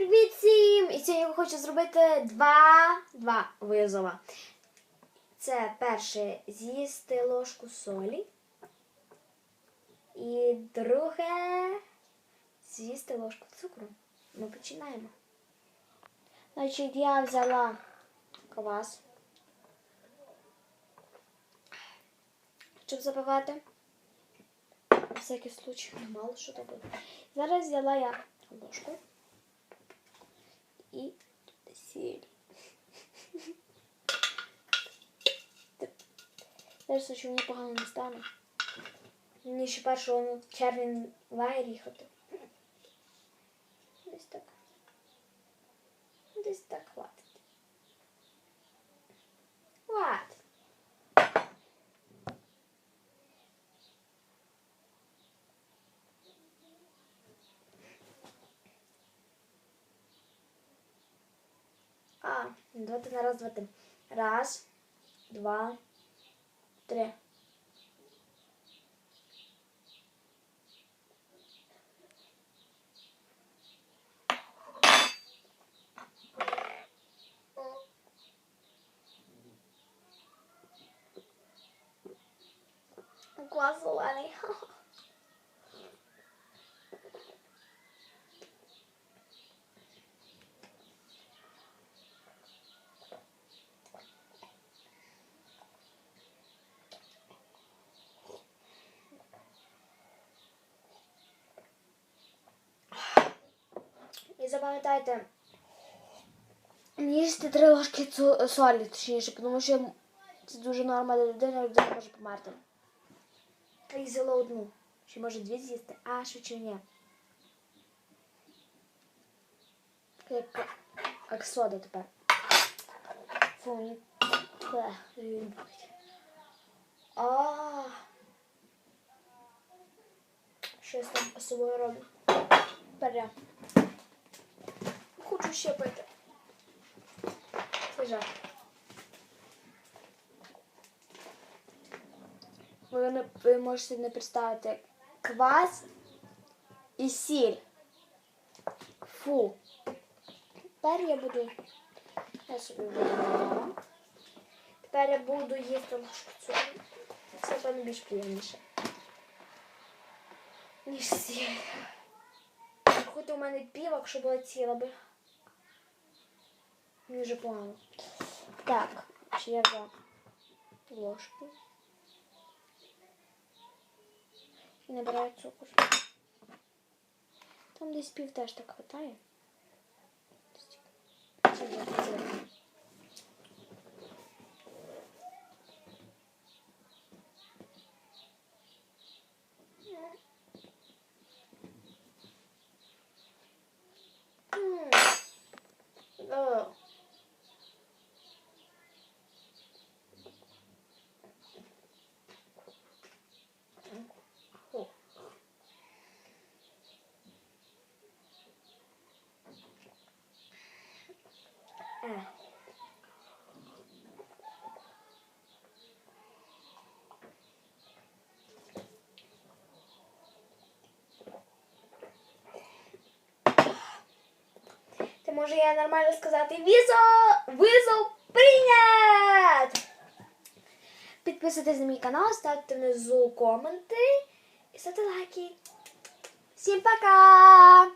Привіт всім! І сьогодні я хочу зробити два, два визова. Це перше з'їсти ложку солі. І друге з'їсти ложку цукру. Ми починаємо. Значить, я взяла квас. Щоб запивати. На всякий случай, мало що робити. Зараз взяла я ложку і сіль. Зараз, що мені погано не стане. Мені ще 1 червня лагер їхати. Десь так. Десь так хватить. Хватить. А, давайте на раз, два, три. Раз, два, три. Клас зелений. І запам'ятайте, не їсти три ложки солі, точніше, тому що це дуже норма для людини, людина може померти. Я взяла одну. Ще може дві з'їсти, а швидше ні. Як, як сода тепер. Фу, мені... А. Щось там з собою роблю. Тепер я. Хочу ще. Це жах. Ви, можете не представити квас і сіль. Фу. Тепер я буду. Я собі буду. Тепер я буду їсти ложку цукру. Це певно більш приємніше. Ніж сіль. Хоч у мене півок, щоб була ціла би. Мені вже погано. Так, ще я взяла ложку. І набираю цукор. Там десь пів теж так хватає. Е. Ти може я нормально сказати візо, визов прийнят! Підписуйтесь на мій канал, ставте внизу коменти і ставте лайки. Всім пока!